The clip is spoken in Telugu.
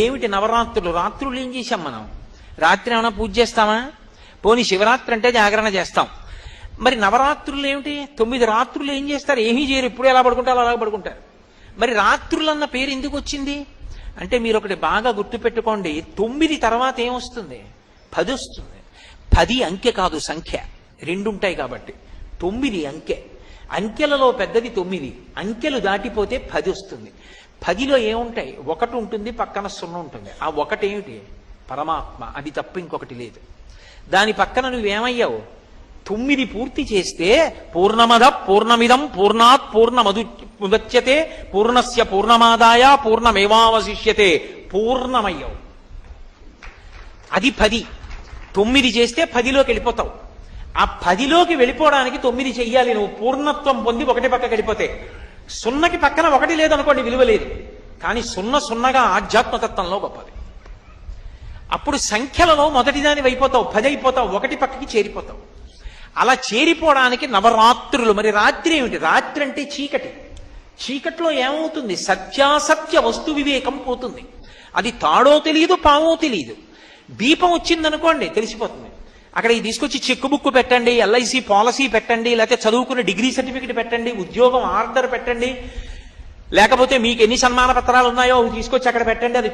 ఏమిటి నవరాత్రులు? రాత్రులు ఏం చేశాం మనం? రాత్రి ఏమైనా పూజ చేస్తామా? పోనీ శివరాత్రి అంటే జాగరణ చేస్తాం. మరి నవరాత్రులు ఏమిటి? తొమ్మిది రాత్రులు ఏం చేస్తారు? ఏమీ చేయరు. ఇప్పుడు ఎలా పడుకుంటారు అలా పడుకుంటారు. మరి రాత్రులు అన్న పేరు ఎందుకు వచ్చింది? అంటే మీరు ఒకటి బాగా గుర్తుపెట్టుకోండి. తొమ్మిది తర్వాత ఏమొస్తుంది పది వస్తుంది. పది అంకె కాదు సంఖ్య. రెండు ఉంటాయి కాబట్టి. తొమ్మిది అంకె. అంకెలలో పెద్దది తొమ్మిది. అంకెలు దాటిపోతే పది వస్తుంది. పదిలో ఏముంటాయి? ఒకటి ఉంటుంది పక్కన సున్న ఉంటుంది. ఆ ఒకటి ఏమిటి? పరమాత్మ. అది తప్ప ఇంకొకటి లేదు. దాని పక్కన నువ్వేమయ్యావు? తొమ్మిది పూర్తి చేస్తే పూర్ణమద పూర్ణమిదం పూర్ణాత్ పూర్ణమదు ముదచ్యతే పూర్ణస్య పూర్ణమాదాయ పూర్ణమేవావశిష్యతే. పూర్ణమయ్యావు. అది పది. తొమ్మిది చేస్తే పదిలోకి వెళ్ళిపోతావు. ఆ పదిలోకి వెళ్ళిపోవడానికి తొమ్మిది చెయ్యాలి నువ్వు. పూర్ణత్వం పొంది ఒకటి పక్క వెళ్ళిపోతే. సున్నకి పక్కన ఒకటి లేదనుకోండి విలువ లేదు. కానీ సున్న సున్నగా ఆధ్యాత్మతత్వంలో గొప్పది. అప్పుడు సంఖ్యలలో మొదటిదాని అయిపోతావు పది అయిపోతావు ఒకటి పక్కకి చేరిపోతావు. అలా చేరిపోవడానికి నవరాత్రులు. మరి రాత్రి ఏమిటి? రాత్రి అంటే చీకటి. చీకట్లో ఏమవుతుంది? సత్యాసత్య వస్తు వివేకం పోతుంది. అది తాడో తెలియదు పావో తెలియదు దీపం వచ్చిందనుకోండి తెలిసిపోతుంది. అక్కడ తీసుకొచ్చి చెక్ బుక్ పెట్టండి ఎల్ఐసి పాలసీ పెట్టండి లేకపోతే చదువుకున్న డిగ్రీ సర్టిఫికెట్ పెట్టండి ఉద్యోగం ఆర్డర్ పెట్టండి. లేకపోతే మీకు ఎన్ని సన్మాన పత్రాలు ఉన్నాయో అవి తీసుకొచ్చి అక్కడ పెట్టండి అది